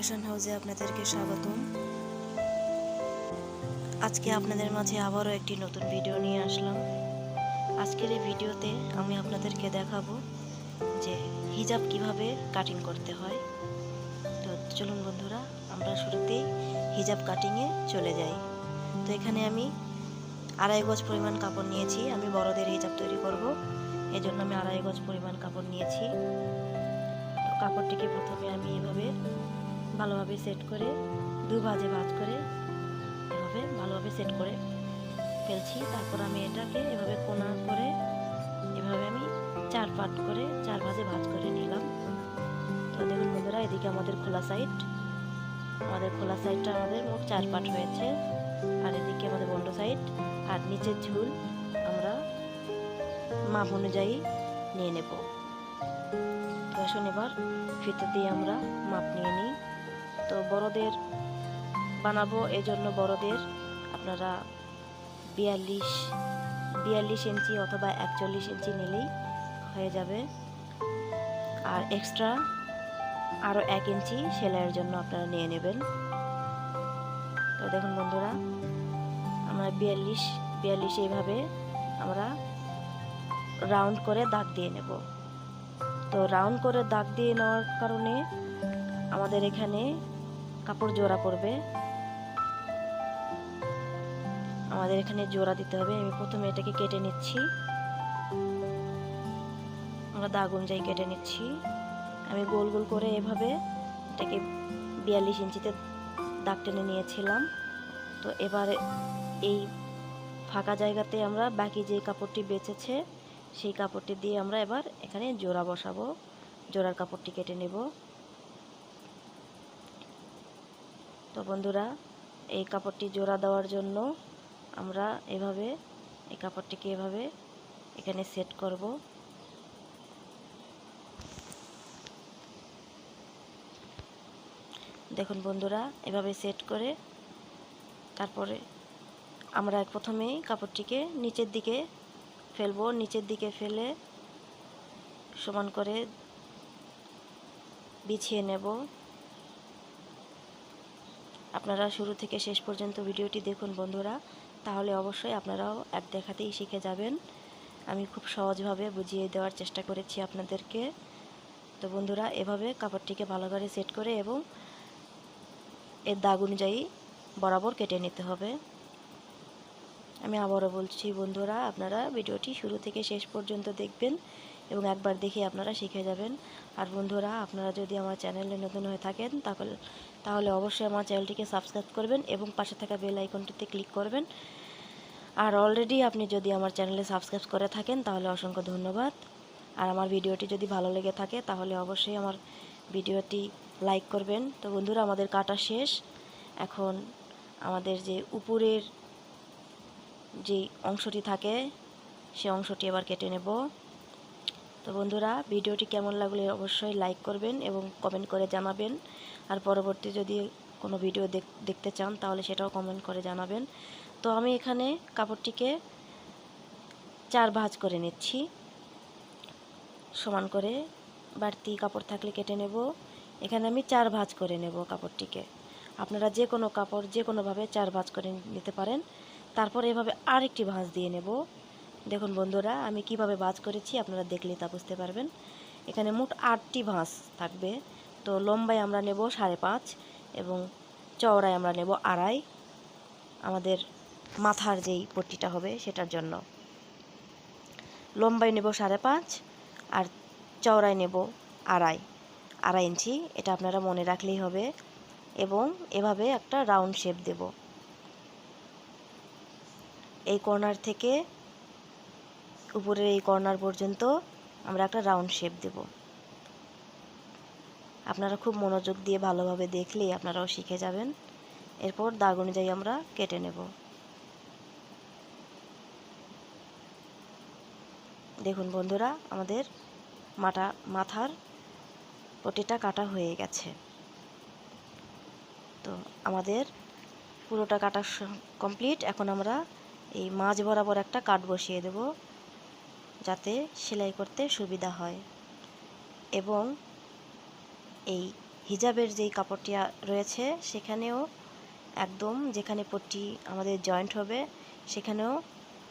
Fashion হাউসে আপনাদেরকে স্বাগতম। আজকে আপনাদের মাঝে আবারও একটি নতুন ভিডিও নিয়ে আসলাম। আজকের এই ভিডিওতে আমি আপনাদেরকে দেখাবো যে হিজাব কীভাবে কাটিং করতে হয়। তো চলুন বন্ধুরা, আমরা শুরুতেই হিজাব কাটিংয়ে চলে যাই। তো এখানে আমি আড়াই গজ পরিমাণ কাপড় নিয়েছি। আমি বড়দের হিজাব তৈরি করব। জন্য আমি আড়াই গজ পরিমাণ কাপড় নিয়েছি। কাপড়টিকে প্রথমে আমি এভাবে ভালোভাবে সেট করে দু ভাজে ভাজ করে এভাবে ভালোভাবে সেট করে ফেলছি। তারপর আমি এটাকে এভাবে কোনা করে এভাবে আমি চার পাট করে, চার ভাজে ভাজ করে নিলাম। তো দেখুন বন্ধুরা, এদিকে আমাদের খোলা সাইড আমাদের খোলা সাইডটা আমাদের মোট চার পাট হয়েছে। আর এদিকে আমাদের বন্ধ সাইড আর নিচের ঝুল আমরা মাপ অনুযায়ী নিয়ে নেব। তো আসুন এবার ফিতে দিয়ে আমরা মাপ নিয়ে নিই। তো বড়দের বানাবো এই জন্য বড়দের আপনারা বিয়াল্লিশ বিয়াল্লিশ ইঞ্চি অথবা একচল্লিশ ইঞ্চি নিলেই হয়ে যাবে। আর এক্সট্রা আরও এক ইঞ্চি সেলাইয়ের জন্য আপনারা নিয়ে নেবেন। তো দেখুন বন্ধুরা, আমরা বিয়াল্লিশ বিয়াল্লিশ এইভাবে আমরা রাউন্ড করে দাগ দিয়ে নেব। তো রাউন্ড করে দাগ দিয়ে নেওয়ার কারণে আমাদের এখানে কাপড় জোড়া পড়বে আমাদের এখানে জোড়া দিতে হবে। আমি প্রথমে এটাকে কেটে নিচ্ছি। আমরা দাগ অনুযায়ী কেটে নিচ্ছি। আমি গোল গোল করে এভাবে এটাকে বিয়াল্লিশ ইঞ্চিতে দাগ টেনে নিয়েছিলাম। তো এবারে এই ফাঁকা জায়গাতে আমরা বাকি যে কাপড়টি বেঁচেছে, সেই কাপড়টি দিয়ে আমরা এবার এখানে জোড়া বসাবো। জোড়ার কাপড়টি কেটে নেব। তো বন্ধুরা, এই কাপড়টি জোড়া দেওয়ার জন্য আমরা এভাবে, এই কাপড়টিকে এভাবে এখানে সেট করব। দেখুন বন্ধুরা, এভাবে সেট করে তারপরে আমরা প্রথমেই কাপড়টিকে নিচের দিকে ফেলব। নিচের দিকে ফেলে সমান করে বিছিয়ে নেব। আপনারা শুরু থেকে শেষ পর্যন্ত ভিডিওটি দেখুন বন্ধুরা। তাহলে অবশ্যই আপনারাও এক দেখাতেই শিখে যাবেন। আমি খুব সহজভাবে বুঝিয়ে দেওয়ার চেষ্টা করেছি আপনাদেরকে। তো বন্ধুরা, এভাবে কাপড়টিকে ভালো করে সেট করে এবং এর দাগ অনুযায়ী বরাবর কেটে নিতে হবে। আমি আবারও বলছি বন্ধুরা, আপনারা ভিডিওটি শুরু থেকে শেষ পর্যন্ত দেখবেন। এবং একবার দেখে আপনারা শিখে যাবেন। আর বন্ধুরা, আপনারা যদি আমার চ্যানেলে নতুন হয়ে থাকেন, তাহলে তাহলে অবশ্যই আমার চ্যানেলটিকে সাবস্ক্রাইব করবেন এবং পাশে থাকা বেল আইকনটিতে ক্লিক করবেন। আর অলরেডি আপনি যদি আমার চ্যানেলে সাবস্ক্রাইব করে থাকেন, তাহলে অসংখ্য ধন্যবাদ। আর আমার ভিডিওটি যদি ভালো লেগে থাকে, তাহলে অবশ্যই আমার ভিডিওটি লাইক করবেন। তো বন্ধুরা, আমাদের কাটা শেষ। এখন আমাদের যে উপরের যে অংশটি থাকে, সে অংশটি এবার কেটে নেব। তো বন্ধুরা, ভিডিওটি কেমন লাগলে অবশ্যই লাইক করবেন এবং কমেন্ট করে জানাবেন। আর পরবর্তী যদি কোনো ভিডিও দেখতে চান, তাহলে সেটাও কমেন্ট করে জানাবেন। তো আমি এখানে কাপড়টিকে চার ভাঁজ করে নিচ্ছি। সমান করে বাড়তি কাপড় থাকলে কেটে নেব। এখানে আমি চার ভাঁজ করে নেব কাপড়টিকে। আপনারা যে কোনো কাপড়, যে কোনোভাবে চার ভাঁজ করে নিতে পারেন। তারপর এভাবে আরেকটি ভাঁজ দিয়ে নেব। দেখুন বন্ধুরা, আমি কীভাবে ভাঁজ করেছি আপনারা দেখলে তা বুঝতে পারবেন। এখানে মোট আটটি ভাঁজ থাকবে। তো লম্বায় আমরা নেব সাড়ে পাঁচ এবং চওড়ায় আমরা নেব আড়াই। আমাদের মাথার যেই পট্টিটা হবে সেটার জন্য। লম্বায় নেব সাড়ে পাঁচ আর চওড়ায় নেব আড়াই। আড়াই ইঞ্চি, এটা আপনারা মনে রাখলেই হবে। এবং এভাবে একটা রাউন্ড শেপ দেব। এই কর্নার থেকে উপরের এই কর্নার পর্যন্ত আমরা একটা রাউন্ড শেপ দেব। আপনারা খুব মনোযোগ দিয়ে ভালোভাবে দেখলেই আপনারাও শিখে যাবেন। এরপর দাগ অনুযায়ী আমরা কেটে নেব। দেখুন বন্ধুরা, আমাদের মাটা, মাথার পটিটা কাটা হয়ে গেছে। তো আমাদের পুরোটা কাটা কমপ্লিট এখন আমরা এই মাঝ বরাবর একটা কাট বসিয়ে দেব। যাতে সেলাই করতে সুবিধা হয়। এবং এই হিজাবের যেই কাপড়টি রয়েছে, সেখানেও একদম যেখানে পট্টি আমাদের জয়েন্ট হবে, সেখানেও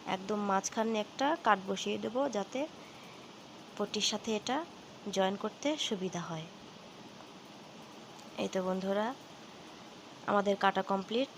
একদম মাঝখানে একটা কাট বসিয়ে দেব যাতে পট্টির সাথে এটা জয়েন করতে সুবিধা হয়। এই তো বন্ধুরা, আমাদের কাটা কমপ্লিট।